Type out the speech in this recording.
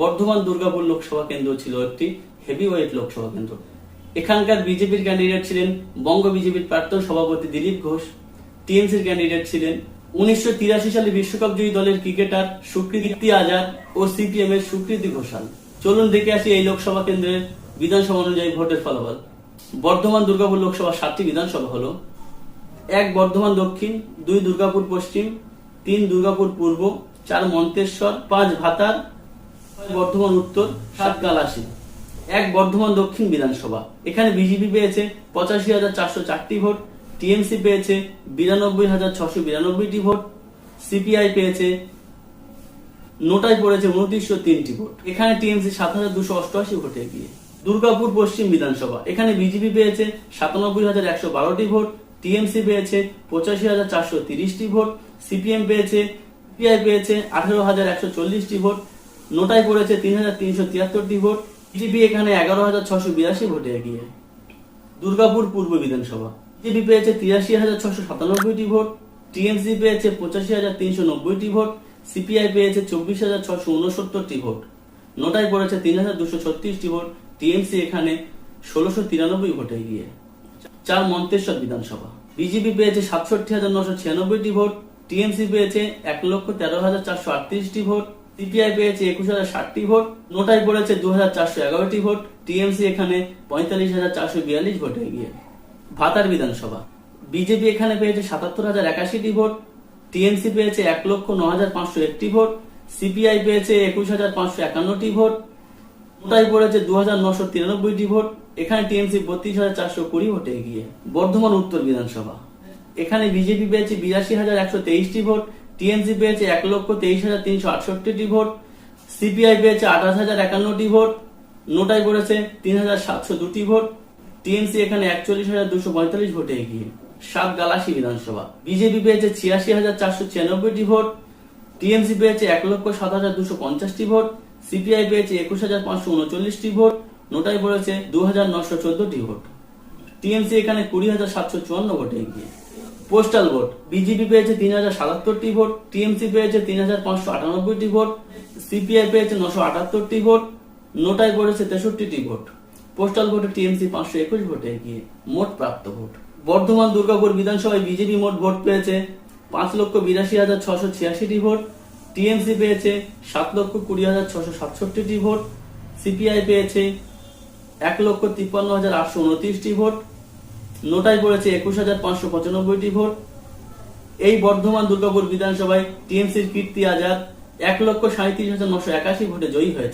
বর্ধমান দুর্গাপুর লোকসভা কেন্দ্র ছিল একটি হেভিওয়েট লোকসভা কেন্দ্র। এখানকার বিজেপির ক্যান্ডিডেট ছিলেন বঙ্গ বিজেপির প্রাক্তন সভাপতি দিলীপ ঘোষ। টিএমসির ক্যান্ডিডেট ছিলেন উনিশশো তিরাশি সালে বিশ্বকাপ জয়ী দলের ক্রিকেটার সুকৃতি আজাদ ও সিপিএম এর সুকৃতি ঘোষাল। চলুন দেখে আসি এই লোকসভা কেন্দ্রের বিধানসভা অনুযায়ী ভোটের ফলাফল। বর্ধমান দুর্গাপুর লোকসভা সাতটি বিধানসভা হল, এক বর্ধমান দক্ষিণ, দুই দুর্গাপুর পশ্চিম, তিন দুর্গাপুর পূর্ব, চার মন্তেশ্বর, পাঁচ ভাতার বর্ধমান উত্তর, সাত এক বর্ধমান দক্ষিণ বিধানসভা। এখানে বিজেপি পেয়েছে পঁচাশি হাজার চারশো চারটি ভোট, টিএমসি পেয়েছে বিরানব্বই হাজার ছশো বিরানব্বইটি ভোট, সিপিআই পেয়েছে, নোটায় পড়েছে উনত্রিশশো তিনটি ভোট। এখানে টিএমসি সাত হাজার দুশো অষ্টআশি ভোটে এগিয়ে। দুর্গাপুর পশ্চিম বিধানসভা। এখানে বিজেপি পেয়েছে সাতানব্বই হাজার একশো বারোটি ভোট, টিএমসি পেয়েছে পঁচাশি হাজার চারশো তিরিশটি ভোট, সিপিএম পেয়েছে, সিপিআই পেয়েছে আঠেরো হাজার একশো চল্লিশটি ভোট নোটায় পড়েছে তিন হাজার তিনশো তিয়াত্তরটি ভোট। বিজেপি এখানে এগারো হাজার ছশো বিরাশি ভোটে এগিয়ে। দুর্গাপুর পূর্ব বিধানসভা। বিজেপি পেয়েছে তিরাশি হাজার ছশো সাতানব্বইটি ভোট, টিএমসি পেয়েছে পঁচাশি হাজার তিনশো নব্বইটি ভোট, সিপিআই পেয়েছে চব্বিশ হাজার ছশো উনসত্তরটি ভোট। নোটায় পড়েছে তিন হাজার দুশো ছত্রিশটি ভোট, টিএমসি এখানে ষোলোশো তিরানব্বই ভোটে এগিয়ে। চার মন্তেশ্বর বিধানসভা। বিজেপি পেয়েছে সাতষট্টি হাজার নশো ছিয়ানব্বইটি ভোট, টিএমসি পেয়েছে এক লক্ষ তেরো হাজার চারশো আটত্রিশটি ভোট সিপিআই পেয়েছে একুশ হাজার ষাটটি ভোট নোটায় পড়েছে দু হাজার চারশো এগারোটি ভোট, টিএমসি এখানে পঁয়তাল্লিশ হাজার চারশো বিয়াল্লিশ ভোটে এগিয়ে। ভাতার বিধানসভা। বিজেপি এখানে পেয়েছে সাতাত্তর হাজার একাশিটি ভোট, টিএমসি পেয়েছে এক লক্ষ ন হাজার পাঁচশো একটি ভোট, সিপিআই পেয়েছে একুশ হাজার পাঁচশো একান্নটি ভোট ওটাই পড়েছে দু হাজার নশো তিরানব্বইটি ভোট, এখানে টিএমসি বত্রিশ হাজার চারশো কুড়ি ভোটে এগিয়ে। বর্ধমান উত্তর বিধানসভা। এখানে বিজেপি পেয়েছে বিরাশি হাজার একশো তেইশটি ভোট টিএমসি পেয়েছে এক লক্ষ তেইশ হাজার তিনশো আটষট্টিটি ভোট, সিপিআই পেয়েছে আঠাশ হাজার একান্নটি ভোট, নোটাই পড়েছে তিন হাজার সাতশো দুটি ভোট টিএমসি এখানে একচল্লিশ হাজার দুশো পঁয়তাল্লিশ ভোটে এগিয়ে। সাত গালাসি বিধানসভা। বিজেপি পেয়েছে ছিয়াশি হাজার চারশো ছিয়ানব্বইটি ভোট টিএমসি পেয়েছে এক লক্ষ সাত হাজার দুশো পঞ্চাশটি ভোট, সিপিআই পেয়েছে একুশ হাজার পাঁচশো উনচল্লিশটি ভোট, নোটাই পড়েছে দু হাজার নশো চোদ্দটি ভোট। টিএমসি এখানে কুড়ি হাজার সাতশো চুয়ান্ন ভোটে এগিয়ে। পোস্টাল ভোট বিজেপি পেয়েছে তিন হাজার সাতাত্তরটি ভোট টিএমসি পেয়েছে তিন হাজার পাঁচশো আটানব্বইটি ভোট সিপিআই পেয়েছে নশো আটাত্তরটি ভোট নোটায় পড়েছে তেষট্টিটি ভোট পোস্টাল ভোটে টিএমসি পাঁচশো একুশ ভোটে এগিয়ে মোট প্রাপ্ত ভোট বর্ধমান, দুর্গাপুর বিধানসভায় বিজেপি মোট ভোট পেয়েছে পাঁচ লক্ষ বিরাশি হাজার ছশো ছিয়াশিটি ভোট টিএমসি পেয়েছে সাত লক্ষ কুড়ি হাজার ছশো সাতষট্টিটি ভোট সিপিআই পেয়েছে এক লক্ষ তিপ্পান্ন হাজার আটশো উনত্রিশটি ভোট নোটায় পড়েছে একুশ হাজার পাঁচশো পঁচানব্বইটি ভোট। এই বর্ধমান দুর্গাপুর বিধানসভায় টিএমসির কীর্তি আজাদ এক লক্ষ সাঁত্রিশ হাজার নশো একাশি ভোটে জয়ী হয়েছে